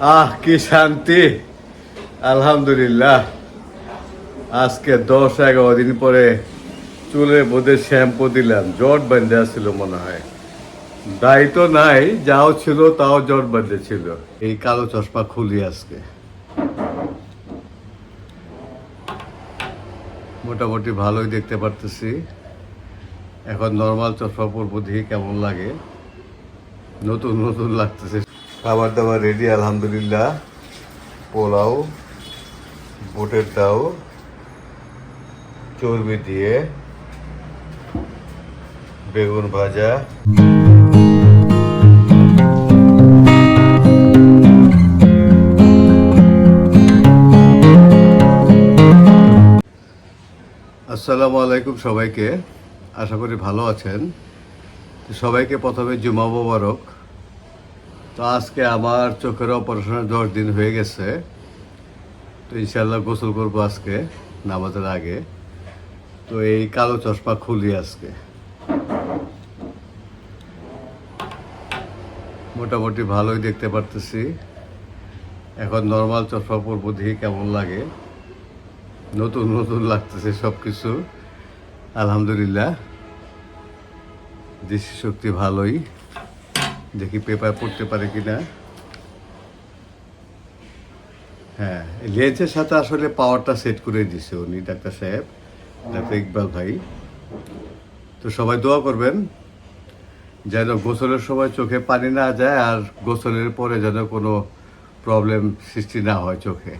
আহ, কি শান্তি। আলহামদুলিল্লাহ। আজকে দশ, এগারো দিন পরে চুলে বোধে শ্যাম্পু দিলাম। জট বেঁধে আসছিল মনে হয়। দায়ী তো নাই, যাও ছিল, তাও জট বেঁধে ছিল এই কালো চশমা খুলি আজকে। মোটামুটি ভালোই দেখতে পারতেছি। এখন নর্মাল চশমা পরবো দেখি কেমন লাগে। নতুন নতুন লাগতেছে খাবার দাবার রেডি আলহামদুলিল্লাহ। পোলাও, বুটের দাও চর্বি দিয়ে বেগুন ভাজা। আসসালামু আলাইকুম সবাইকে। আশা করি ভালো আছেন। সবাইকে প্রথমে জুমা মোবারক। তো আজকে আমার চোখের অপারেশনের দশ দিন হয়ে গেছে। তো ইনশাল্লাহ গোসল করব আজকে, নামাজের আগে। তো এই কালো চশমা খুলি আজকে। মোটামুটি ভালোই দেখতে পারতেছি। এখন নর্মাল চশমা পরবো দেখি কেমন লাগে। নতুন নতুন লাগতেছে সব কিছু আলহামদুলিল্লাহ, দৃষ্টিশক্তি ভালোই। দেখি পেপার পড়তে পারে কি না হ্যাঁ লেন্সের সাথে আসলে পাওয়ারটা সেট করে দিছে উনি, ডাক্তার সাহেব। ডাক্তার ইকবাল ভাই। তো সবাই দোয়া করবেন, যেন গোসলের সময় চোখে পানি না যায় আর গোসলের পরে যেন কোনো প্রবলেম সৃষ্টি না হয় চোখে।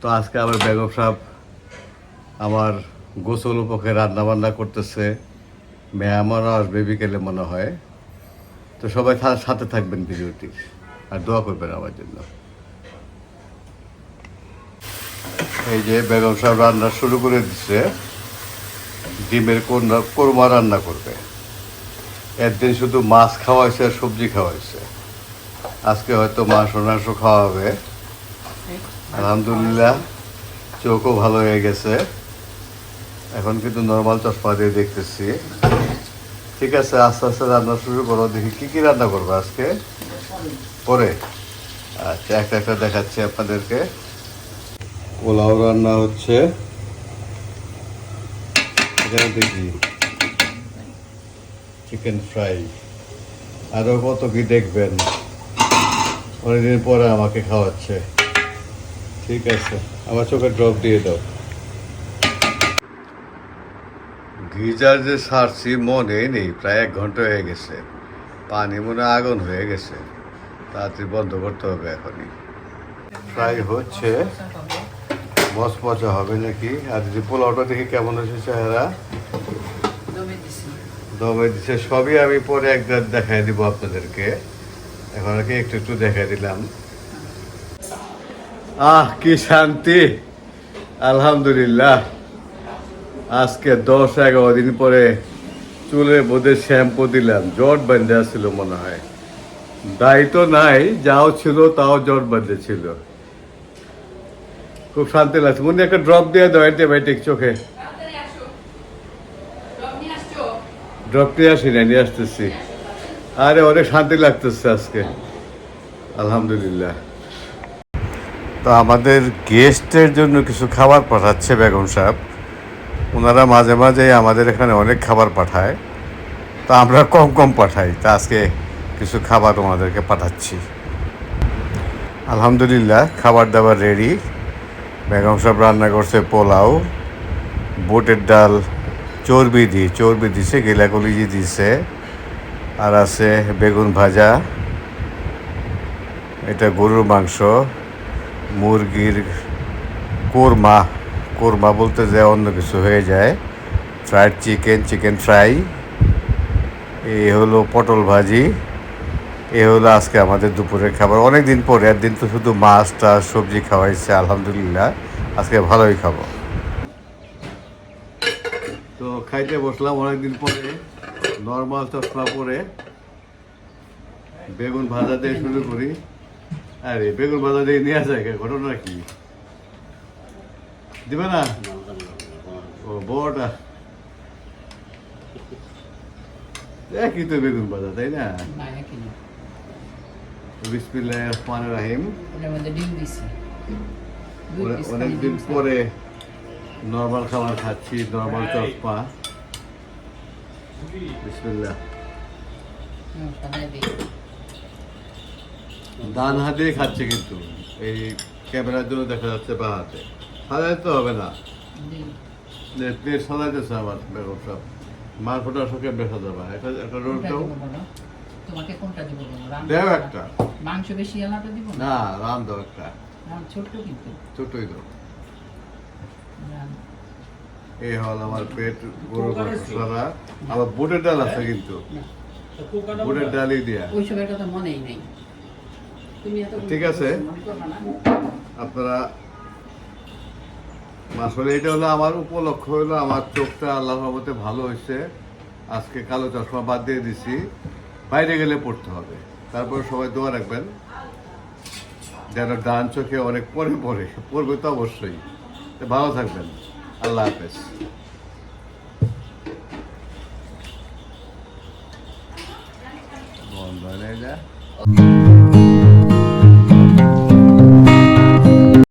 তো আজকে আবার বেগম সাহেব আমার গোসল পক্ষে রান্না বান্না করতেছে। মেয়ামারও আসবে বিকেলে মনে হয়। তো সবাই সাথে থাকবেন ভিডিওটি। আর দোয়া করবেন আমার জন্য। এই যে বেগম সাহেব রান্না শুরু করে দিচ্ছে। ডিমের কোরমা রান্না করবে। একদিন শুধু মাছ খাওয়াইছে আর সবজি খাওয়া হয়েছে আজকে হয়তো মাছ মাংস খাওয়াবে আলহামদুলিল্লাহ, চোখও ভালো হয়ে গেছে। এখন কিন্তু নর্মাল চশমা দিয়ে দেখতেছি। ঠিক আছে, আস্তে আস্তে রান্না শুরু করো, দেখি কি কি রান্না করব আজকে? পরে। আচ্ছা একটা একটা দেখাচ্ছি আপনাদেরকে। পোলাও রান্না হচ্ছে। দেখি। চিকেন ফ্রাই আরও কত কি দেখবেন? অনেকদিন পরে আমাকে খাওয়াচ্ছে। ঠিক আছে, আমার চোখে ড্রপ দিয়ে দাও। গিজার যে সারছি মনে নেই। প্রায় এক ঘণ্টা হয়ে গেছে। পানি মনে আগুন হয়ে গেছে। তাড়াতাড়ি বন্ধ করতে হবে এখনই। ফ্রাই হচ্ছে। মচমচা হবে নাকি? আর যদি পোলাওটা দেখি কেমন হয়েছে চেহারা? দমে দিছি। দমে দিচ্ছে সবই আমি পরে একবার দেখাই দিব আপনাদেরকে। এখন আর কি একটু একটু দেখাই দিলাম। আহ কি শান্তি। আলহামদুলিল্লাহ। আজকে দশ এগারো দিন পরে চুলে বোধে শ্যাম্পু দিলাম। জট বেঁধে আসছিল মনে হয়। দায়ী তো নাই যাও ছিল তাও জট বেঁধে ছিল খুব শান্তি লাগছে। মনে একটা ড্রপ দিয়ে দাও অ্যান্টিবায়োটিক চোখে। ড্রপ নিয়ে আসি না নিয়ে আসতেছি। আরে অনেক শান্তি লাগতেছে আজকে। আলহামদুলিল্লাহ। তো আমাদের গেস্টের জন্য কিছু খাবার পাঠাচ্ছে বেগম সাহেব। ওনারা মাঝে মাঝে আমাদের এখানে অনেক খাবার পাঠায়। তা আমরা কম কম পাঠাই। তা আজকে কিছু খাবার ওনাদেরকে পাঠাচ্ছি। আলহামদুলিল্লাহ, খাবার দাবার রেডি বেগম সাহেব রান্না করছে পোলাও, বুটের ডাল, চর্বি দিয়ে চর্বি দিছে গেলা কলিজি দিছে। আর আছে বেগুন ভাজা, এটা গরুর মাংস, মুরগির কোরমা। কোরমা বলতে যে অন্য কিছু হয়ে যায়। ফ্রাইড চিকেন চিকেন ফ্রাই এই হলো পটল ভাজি। এ হলো আজকে আমাদের দুপুরের খাবার। অনেক দিন পরে, একদিন তো শুধু মাছ টাছ, সবজি খাওয়াইছে আলহামদুলিল্লাহ। আজকে ভালোই খাব। তো খাইতে বসলাম অনেকদিন পরে নর্মাল চশমা পরে। বেগুন ভাজা দিয়ে শুরু করি। আরে, বেগুন ভাজা দিয়ে নিয়ে যায়, ঘটনা কি? দিবে না? ও বড়টা। একই তো বেগুন ভাজা তাই না? বিসমিল্লাহ রহমান রাহিম। অনেকদিন পরে নর্মাল খাবার খাচ্ছি নর্মাল চশমা বিসমিল্লাহ। ডান হাতে খাচ্ছে কিন্তু। এই ক্যামেরার জন্য দেখা যাচ্ছে বা হাতে। সাজাইতে হবে না। সাজাইতেছে আমার বেগম সব মার ফোটা সবকে বেসা যাবে। একটা একটা রোল কোনটা দাও তোমাকে কোনটা দিব দেও একটা। মাংস বেশি এলাটা দিব না? না দাও একটা। ছোট্ট কিন্তু। ছোটই দাও। এই হল আমার পেট গরু আবার বুটের ডাল আছে কিন্তু। বুটের ডালই দিয়া। ওইসবের কথা মনেই নেই। ঠিক আছে। আপনারা আসলে এটা হলো আমার উপলক্ষ, হলো আমার চোখটা আল্লাহ রহমতে ভালো হয়েছে। আজকে কালো চশমা বাদ দিয়ে দিছি। বাইরে গেলে পড়তে হবে। তারপরে সবাই দোয়া রাখবেন। যেন ডান চোখে অনেক পরে পড়ে। পড়বে তো অবশ্যই। ভালো থাকবেন। আল্লাহ হাফেজ। বন্ধ হয়ে যায়।